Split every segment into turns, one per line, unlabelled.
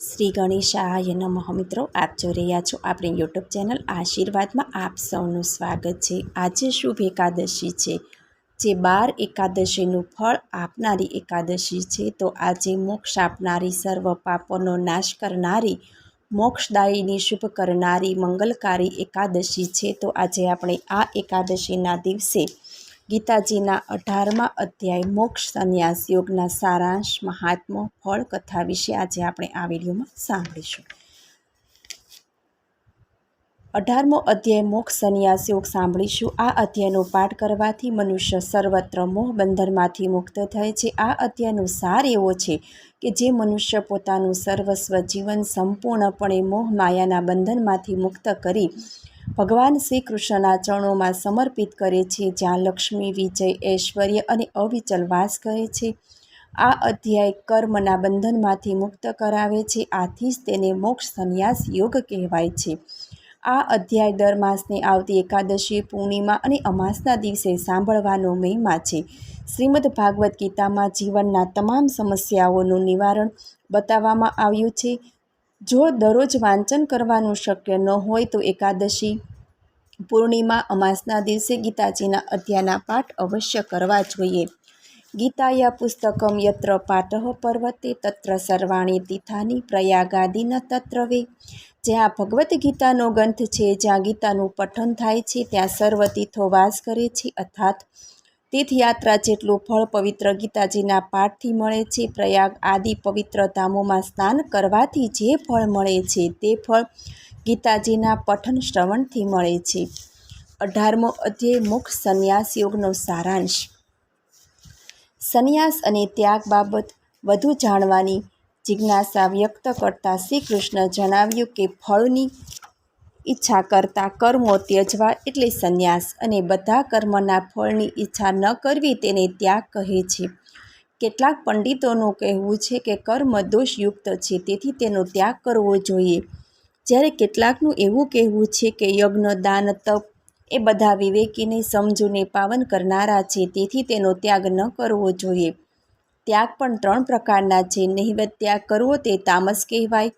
શ્રી ગણેશાય નમઃ મિત્રો, આપ જોઈ રહ્યા છો આપણી યુટ્યુબ ચેનલ આશીર્વાદમાં આપ સૌનું સ્વાગત છે. આજે શુભ એકાદશી છે. જે બાર એકાદશીનું ફળ આપનારી એકાદશી છે, તો આજે મોક્ષ આપનારી સર્વ પાપોનો નાશ કરનારી, મોક્ષદાયીની શુભ કરનારી, મંગલકારી એકાદશી છે. તો આજે આપણે આ એકાદશીના દિવસે ગીતાજીના અઢારમા અધ્યાય મોક્ષ સંન્યાસ યોગના સારાંશ મહાત્મો ફળ કથા વિશે આજે આપણે આ વિડીયોમાં સાંભળીશું. અઢારમો અધ્યાય મોક્ષ સંન્યાસ યોગ સાંભળીશું. આ અધ્યાયનો પાઠ કરવાથી મનુષ્ય સર્વત્ર મોહ બંધનમાંથી મુક્ત થાય છે. આ અધ્યાયનો સાર એવો છે કે જે મનુષ્ય પોતાનું સર્વસ્વ જીવન સંપૂર્ણપણે મોહ માયાના બંધનમાંથી મુક્ત કરી ભગવાન શ્રી કૃષ્ણના ચરણોમાં સમર્પિત કરે છે, જ્યાં લક્ષ્મી, વિજય, ઐશ્વર્ય અને અવિચલ વાસ કરે છે. આ અધ્યાય કર્મના બંધનમાંથી મુક્ત કરાવે છે, આથી જ તેને મોક્ષ સંન્યાસ યોગ કહેવાય છે. આ અધ્યાય દર માસની આવતી એકાદશી, પૂર્ણિમા અને અમાસના દિવસે સાંભળવાનો મહિમા છે. શ્રીમદ ભાગવદ્ ગીતામાં જીવનના તમામ સમસ્યાઓનું નિવારણ બતાવવામાં આવ્યું છે. જો દરરોજ વાંચન કરવાનું શક્ય ન હોય તો એકાદશી પૂર્ણિમા અમાસના દિવસે ગીતાજીના અધ્યાયના પાઠ અવશ્ય કરવા જોઈએ. ગીતાયા પુસ્તકમ યત્ર પાઠ પર્વતે તત્ર સર્વાણી તીથાની પ્રયાગાદિન તત્ર વે જ્યાં ભગવદ્ ગીતાનો ગ્રંથ છે, જ્યાં ગીતાનું પઠન થાય છે, ત્યાં સર્વ તીર્થો વાસ કરે છે, અર્થાત તીર્થયાત્રા જેટલું ફળ પવિત્ર ગીતાજીના પાઠથી મળે છે, પ્રયાગ આદિ પવિત્ર ધામોમાં સ્નાન કરવાથી જે ફળ મળે છે, તે ફળ ગીતાજીના પઠન શ્રવણથી મળે છે. અઢારમો અધ્યાય મુખ સંન્યાસ યોગનો સારાંશ. સંન્યાસ અને ત્યાગ બાબત વધુ જાણવાની જિજ્ઞાસા વ્યક્ત કરતા શ્રી કૃષ્ણ જણાવ્યું કે ફળની ઈચ્છા કરતાં કર્મો ત્યજવા એટલે સંન્યાસ અને બધા કર્મના ફળની ઈચ્છા ન કરવી તેને ત્યાગ કહે છે. કેટલાક પંડિતોનું કહેવું છે કે કર્મ દોષયુક્ત છે, તેથી તેનો ત્યાગ કરવો જોઈએ. જ્યારે કેટલાકનું એવું કહેવું છે કે યજ્ઞ, દાન, તપ એ બધા વિવેકીને સમજૂને પાવન કરનારા છે, તેથી તેનો ત્યાગ ન કરવો જોઈએ. ત્યાગ પણ ત્રણ પ્રકારના છે. નહિવત ત્યાગ કરવો તે તામસ કહેવાય.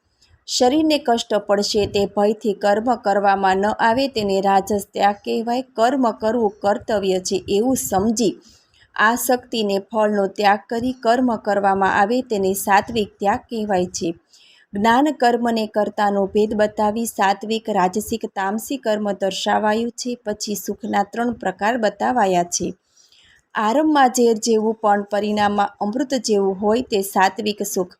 શરીરને કષ્ટ પડશે તે ભયથી કર્મ કરવામાં ન આવે તેને રાજસ ત્યાગ કહેવાય. કર્મ કરવું કર્તવ્ય છે એવું સમજી આ શક્તિને ફળનો ત્યાગ કરી કર્મ કરવામાં આવે તેને સાત્વિક ત્યાગ કહેવાય છે. જ્ઞાન કર્મને કર્તાનો ભેદ બતાવી સાત્વિક, રાજસિક તામસી કર્મ દર્શાવાયું છે. પછી સુખના ત્રણ પ્રકાર બતાવાયા છે. આરંભમાં ઝેર જેવું પણ પરિણામમાં અમૃત જેવું હોય તે સાત્વિક સુખ.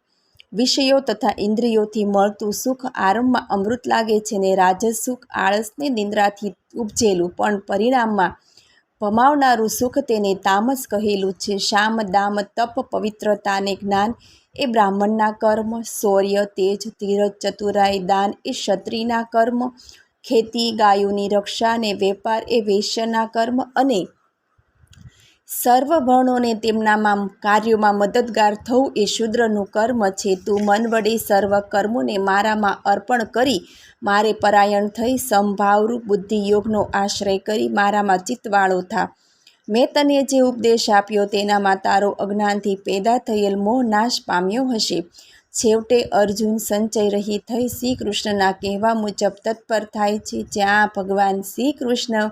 વિષયો તથા ઇન્દ્રિયોથી મળતું સુખ આરંભમાં અમૃત લાગે છે ને રાજસ સુખ આળસને નિંદ્રાથી ઉપજેલું. પણ પરિણામમાં ભમાવનારું સુખ તેને તામસ કહેલું છે. શામ, દામ, તપ, પવિત્રતાને જ્ઞાન એ બ્રાહ્મણના કર્મ શૌર્ય તેજ ધીરજ ચતુરાઈ, દાન એ ક્ષત્રિયના કર્મ, ખેતી, ગાયોની રક્ષા અને વેપાર એ વેશ્યના કર્મ અને સર્વવર્ણોને તેમનામાં કાર્યોમાં મદદગાર થવું એ શૂદ્રનું કર્મ છે. તું મન વડે સર્વ કર્મોને મારામાં અર્પણ કરી, મારે પરાયણ થઈ, સંભાવરૂપ બુદ્ધિયોગનો આશ્રય કરી, મારામાં ચિત્તવાળો થા. મેં તને જે ઉપદેશ આપ્યો તેનામાં તારો અજ્ઞાનથી પેદા થયેલ મોહ નાશ પામ્યો હશે. છેવટે અર્જુન સંચય રહી થઈ શ્રી કૃષ્ણના કહેવા મુજબ તત્પર થાય છે. જ્યાં ભગવાન શ્રી કૃષ્ણ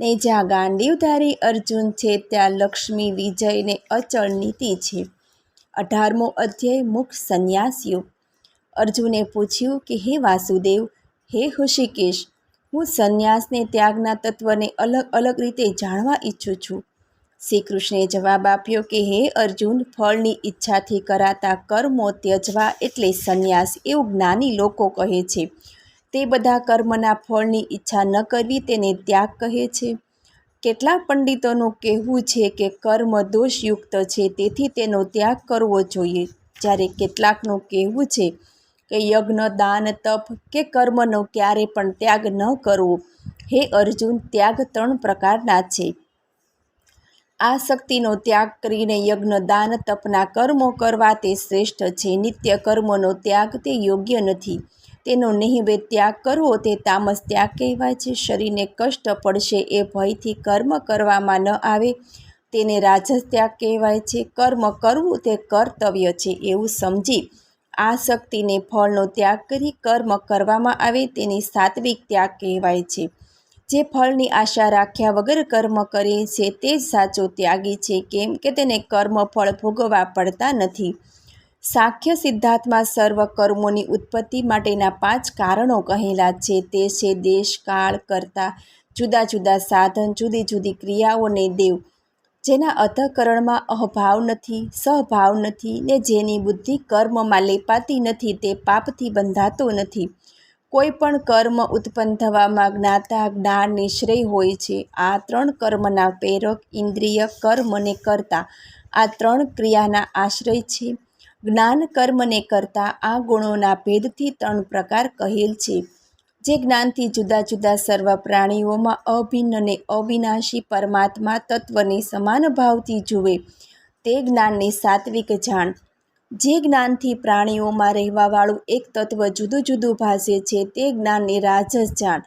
ને જ્યાં ગાંડીવધારી અર્જુન છે, ત્યાં લક્ષ્મી વિજયને અચળ નીતિ છે. અઢારમો અધ્યાય, મુખ સંન્યાસ યોગ અર્જુને પૂછ્યું કે, હે વાસુદેવ, હે હૃષિકેશ હું સંન્યાસને ત્યાગના તત્વને અલગ અલગ રીતે જાણવા ઈચ્છું છું. શ્રી કૃષ્ણે જવાબ આપ્યો કે, હે અર્જુન, ફળની ઈચ્છાથી કરાતા કર્મો ત્યજવા એટલે સંન્યાસ એવું જ્ઞાની લોકો કહે છે. તે બધા કર્મના ફળની ઈચ્છા ન કરવી તેને ત્યાગ કહે છે. કેટલા પંડિતોનું કહેવું છે કે કર્મ દોષયુક્ત છે તેથી તેનો ત્યાગ કરવો જોઈએ. જ્યારે કેટલાકનું કહેવું છે કે યજ્ઞ, દાન, તપ કે કર્મનો ક્યારે પણ ત્યાગ ન કરવો. હે અર્જુન, ત્યાગ ત્રણ પ્રકારના છે. આ શક્તિનો ત્યાગ કરીને યજ્ઞ, દાન, તપના કર્મો કરવા તે શ્રેષ્ઠ છે. નિત્ય કર્મોનો ત્યાગ તે યોગ્ય નથી. તેનો નિહિવેદ ત્યાગ કરવો તે તામસ ત્યાગ કહેવાય છે. શરીરને કષ્ટ પડશે એ ભયથી કર્મ કરવામાં ન આવે. તેને રાજસ ત્યાગ કહેવાય છે. કર્મ કરવું તે કર્તવ્ય છે. એવું સમજી આ શક્તિને ફળનો ત્યાગ કરી કર્મ કરવામાં આવે તેને સાત્વિક ત્યાગ કહેવાય છે. જે ફળની આશા રાખ્યા વગર કર્મ કરે છે તે જ સાચો ત્યાગી છે, કેમ કે તેને કર્મ ફળ ભોગવવા પડતા નથી. સાખ્ય સિદ્ધાંતમાં સર્વ કર્મોની ઉત્પત્તિ માટેના પાંચ કારણો કહેલા છે. તે છે દેશ, કાળ, કરતા, જુદા જુદા સાધન, જુદી જુદી ક્રિયાઓને દેવ. જેના અંતઃકરણમાં અહભાવ નથી, સહભાવ નથી ને જેની બુદ્ધિ કર્મમાં લેપાતી નથી તે પાપથી બંધાતો નથી. કોઈ પણ કર્મ ઉત્પન્ન થવામાં જ્ઞાતા જ્ઞાનને શ્રેય હોય છે. આ ત્રણ કર્મના પ્રેરક ઇન્દ્રિય કર્મને કરતા, આ ત્રણ ક્રિયાના આશ્રય છે. જ્ઞાન કર્મને કરતા આ ગુણોના ભેદથી ત્રણ પ્રકાર કહેલ છે. જે જ્ઞાનથી જુદા જુદા સર્વ પ્રાણીઓમાં અભિન્ન અને અવિનાશી પરમાત્મા તત્વને સમાન ભાવથી જુએ, તે જ્ઞાનની સાત્વિક જાણ. જે જ્ઞાનથી પ્રાણીઓમાં રહેવાવાળું એક તત્વ જુદું જુદું ભાસે છે, તે જ્ઞાનની રાજસ જાણ,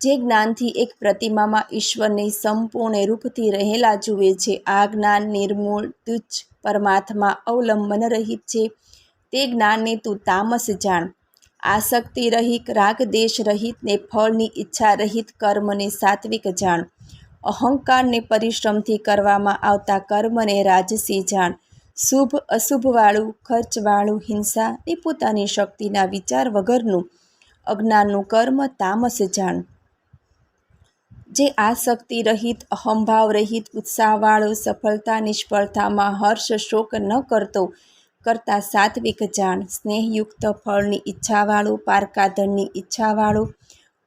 જે જ્ઞાનથી એક પ્રતિમામાં ઈશ્વરને સંપૂર્ણ રૂપથી રહેલા જુએ છે. આ જ્ઞાન નિર્મૂળ તુચ્છ પરમાત્મા અવલંબન રહિત છે. તે જ્ઞાનને તું તામસ જાણ. આસક્તિ રહિત, રાગ દેશ રહિત ને ફળની ઈચ્છા રહિત કર્મને સાત્વિક જાણ. અહંકારને પરિશ્રમથી કરવામાં આવતા કર્મને રાજસી જાણ. શુભ, અશુભવાળું, ખર્ચવાળું, હિંસા એ પોતાની શક્તિના વિચાર વગરનું અજ્ઞાનનું કર્મ તામસ જાણ. જે આસક્તિ રહિત, અહંભાવ રહિત, ઉત્સાહવાળો, સફળતા, નિષ્ફળતામાં હર્ષ શોક ન કરતો કરતા સાત્વિક જાણ, સ્નેહયુક્ત ફળની ઈચ્છાવાળું, પારકાધનની ઈચ્છાવાળું,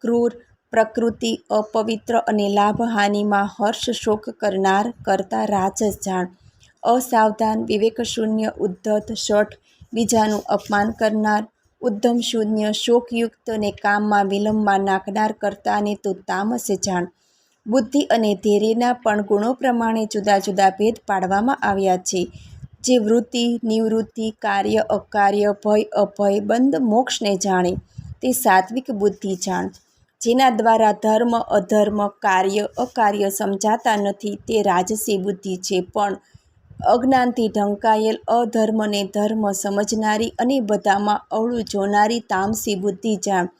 ક્રૂર, પ્રકૃતિ, અપવિત્ર અને લાભહાનિમાં હર્ષ શોક કરનાર કરતા રાજસ જાણ. અસાવધાન, વિવેકશૂન્ય, ઉદ્ધત, શઠ, બીજાનું અપમાન કરનાર, ઉદ્ધમ શૂન્ય, શોકયુક્ત ને કામમાં વિલંબમાં નાખનાર કરતાને તો તામસ જાણ. બુદ્ધિ અને ધૈર્યના પણ ગુણો પ્રમાણે જુદા જુદા ભેદ પાડવામાં આવ્યા છે. જે વૃત્તિ, નિવૃત્તિ, કાર્ય, અકાર્ય, ભય, અભય, બંધ મોક્ષને જાણે તે સાત્વિક બુદ્ધિ જાણ. જેના દ્વારા ધર્મ, અધર્મ, કાર્ય, અકાર્ય સમજાતા નથી તે રાજસી બુદ્ધિ છે. પણ અજ્ઞાનથી ઢંકાયેલ અધર્મને ધર્મ સમજનારી અને બધામાં અવળું જોનારી તામસી બુદ્ધિ જાણ,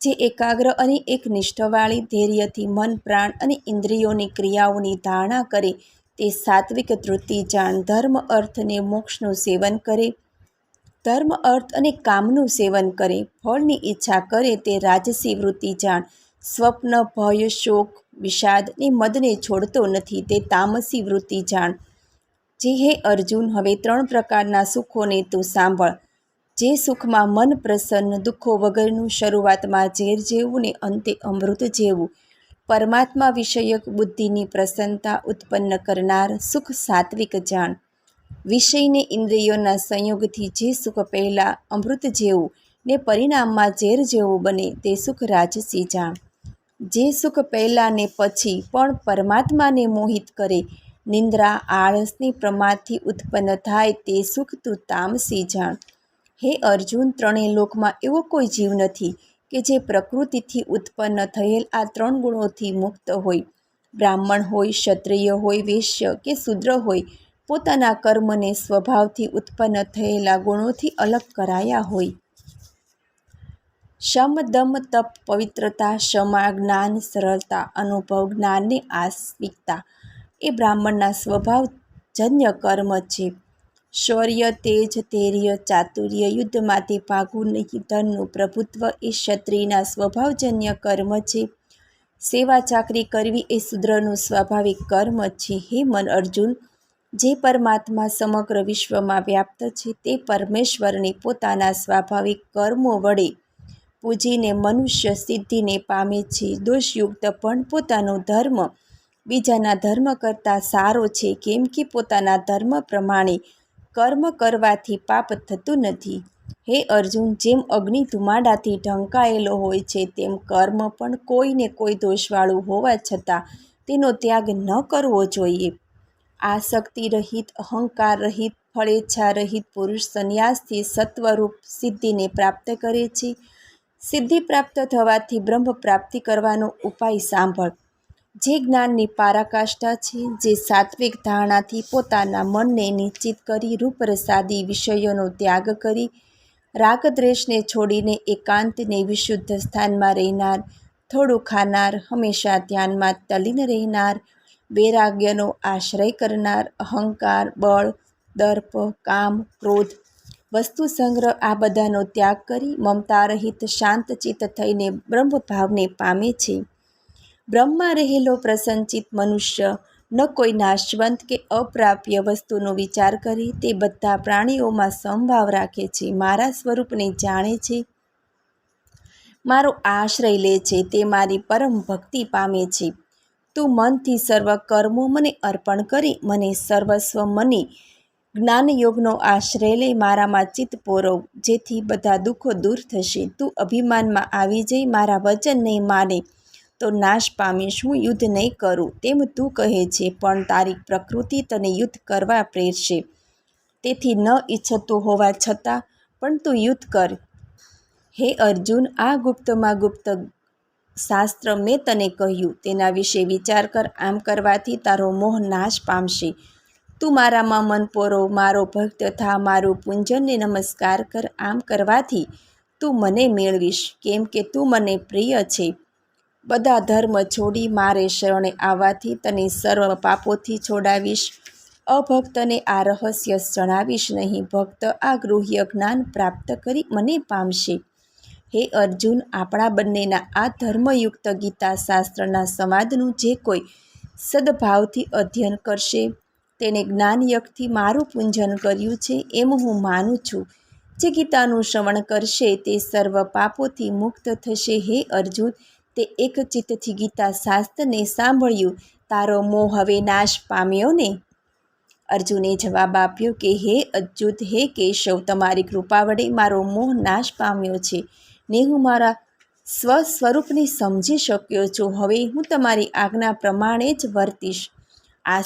જે એકાગ્ર અને એક નિષ્ઠવાળી ધૈર્યથી મન, પ્રાણ અને ઇન્દ્રિયોની ક્રિયાઓની ધારણા કરે તે સાત્વિક તૃપ્તિ જાણ ધર્મ અર્થ અને મોક્ષનું સેવન કરે. ધર્મ અર્થ અને કામનું સેવન કરે. ફળની ઈચ્છા કરે તે રાજસી વૃત્તિ જાણ. સ્વપ્ન, ભય, શોક, વિષાદ ને મદને છોડતો નથી તે તામસી વૃત્તિ જાણ. જે હે અર્જુન, હવે ત્રણ પ્રકારના સુખોને તું સાંભળ. જે સુખમાં મન પ્રસન્ન, દુઃખો વગરનું શરૂઆતમાં ઝેર જેવું ને અંતે અમૃત જેવું. પરમાત્મા વિષયક બુદ્ધિની પ્રસન્નતા ઉત્પન્ન કરનાર સુખ સાત્વિક જાણ. વિષયને ઇન્દ્રિયોના સંયોગથી જે સુખ પહેલાં અમૃત જેવું ને પરિણામમાં ઝેર જેવું બને તે સુખ રાજસી જાણ. જે સુખ પહેલાં ને પછી પણ પરમાત્માને મોહિત કરે, નિંદ્રા, આળસની પ્રમાદથી ઉત્પન્ન થાય તે સુખ તું તામસી જાણ. હે અર્જુન, ત્રણેય લોકમાં એવો કોઈ જીવ નથી. કે જે પ્રકૃતિથી ઉત્પન્ન થયેલ આ ત્રણ ગુણોથી મુક્ત હોય. બ્રાહ્મણ હોય, ક્ષત્રિય હોય, વૈશ્ય કે શૂદ્ર હોય, પોતાના કર્મને સ્વભાવથી ઉત્પન્ન થયેલા ગુણોથી અલગ કરાયા હોય. શમ દમ તપ પવિત્રતા, ક્ષમા જ્ઞાન, સરળતા, અનુભવ જ્ઞાનની આસ્વિકતા એ બ્રાહ્મણના સ્વભાવજન્ય કર્મ છે. શૌર્ય, તેજ, ધૈર્ય, ચાતુર્ય યુદ્ધમાંથી ભાગવું નહીં. ધનનું પ્રભુત્વ એ ક્ષત્રિયના સ્વભાવજન્ય કર્મ છે. સેવા ચાકરી કરવી એ શુદ્રનું સ્વાભાવિક કર્મ છે. હે મન અર્જુન, જે પરમાત્મા સમગ્ર વિશ્વમાં વ્યાપ્ત છે, તે પરમેશ્વરને પોતાના સ્વાભાવિક કર્મો વડે પૂજીને મનુષ્ય સિદ્ધિને પામે છે. દોષયુક્ત પણ પોતાનો ધર્મ બીજાના ધર્મ કરતાં સારો છે. કેમ કે પોતાના ધર્મ પ્રમાણે કર્મ કરવાથી પાપ થતું નથી. હે અર્જુન, જેમ અગ્નિ ધુમાડાથી ઢંકાયેલો હોય છે, તેમ કર્મ પણ કોઈને કોઈ દોષવાળું હોવા છતાં તેનો ત્યાગ ન કરવો જોઈએ. આસક્તિ રહિત, અહંકાર રહિત, ફળેચ્છા રહિત પુરુષ સંન્યાસથી સત્વરૂપ સિદ્ધિને પ્રાપ્ત કરે છે. સિદ્ધિ પ્રાપ્ત થવાથી બ્રહ્મ પ્રાપ્તિ કરવાનો ઉપાય સાંભળ. જે જ્ઞાનની પારાકાષ્ઠા છે, જે સાત્વિક ધારણાથી પોતાના મનને નિશ્ચિત કરી રૂપરસાદી વિષયોનો ત્યાગ કરી રાગદ્વેષને છોડીને એકાંતને વિશુદ્ધ સ્થાનમાં રહેનાર, થોડું ખાનાર, હંમેશા ધ્યાનમાં તલીન રહેનાર, વૈરાગ્યનો આશ્રય કરનાર, અહંકાર, બળ, દર્પ, કામ, ક્રોધ, વસ્તુ સંગ્રહ આ બધાનો ત્યાગ કરી મમતા રહિત, શાંત ચિત્ત થઈને બ્રહ્મભાવને પામે છે. બ્રહ્મમાં રહેલો પ્રસંચિત મનુષ્ય ન કોઈ નાશવંત કે અપ્રાપ્ય વસ્તુનો વિચાર કરી, તે બધા પ્રાણીઓમાં સમભાવ રાખે છે. મારા સ્વરૂપને જાણે છે. મારો આશ્રય લે છે. તે મારી પરમ ભક્તિ પામે છે. તું મનથી સર્વ કર્મો મને અર્પણ કરી, મને સર્વસ્વ મને જ્ઞાનયોગનો આશ્રય લઈ મારામાં ચિત્ત પોરવ, જેથી બધા દુઃખો દૂર થશે. તું અભિમાનમાં આવી જઈ, મારા વચનને માને. તો નાશ પામીશ હું યુદ્ધ નહીં કરું તેમ તું કહે છે, પણ તારી પ્રકૃતિ તને યુદ્ધ કરવા પ્રેરશે. તેથી ન ઈચ્છતું હોવા છતાં પણ તું યુદ્ધ કર. હે અર્જુન, આ ગુપ્તમાં ગુપ્ત શાસ્ત્ર મેં તને કહ્યું, તેના વિશે વિચાર કર, આમ કરવાથી તારો મોહ નાશ પામશે. તું મારામાં મન પોરો, મારો ભક્ત થા મારું પૂંજનને નમસ્કાર કર, આમ કરવાથી તું મને મેળવીશ. કેમ કે તું મને પ્રિય છે. બધા ધર્મ છોડી મારે શરણે આવવાથી તને સર્વ પાપોથી છોડાવીશ. અભક્તને આ રહસ્ય જણાવીશ નહીં. ભક્ત આ ગૃહ્ય જ્ઞાન પ્રાપ્ત કરી મને પામશે. હે અર્જુન, આપણા બંનેના આ ધર્મયુક્ત ગીતા શાસ્ત્રના સંવાદનું જે કોઈ સદભાવથી અધ્યયન કરશે, તેને જ્ઞાનયગથી મારું પૂંજન કર્યું છે એમ હું માનું છું. જે ગીતાનું શ્રવણ કરશે તે સર્વ પાપોથી મુક્ત થશે. હે અર્જુન તે એક ચિત્તથી ગીતા શાસ્ત્રને સાંભળ્યું, તારો મોહ હવે નાશ પામ્યો ને? અર્જુને જવાબ આપ્યો કે, હે અચ્યુત, હે કેશવ, તમારી કૃપા વડે મારો મોહ નાશ પામ્યો છે. ને હું મારા સ્વ સ્વરૂપને સમજી શક્યો છું. હવે હું તમારી આજ્ઞા પ્રમાણે જ વર્તીશ.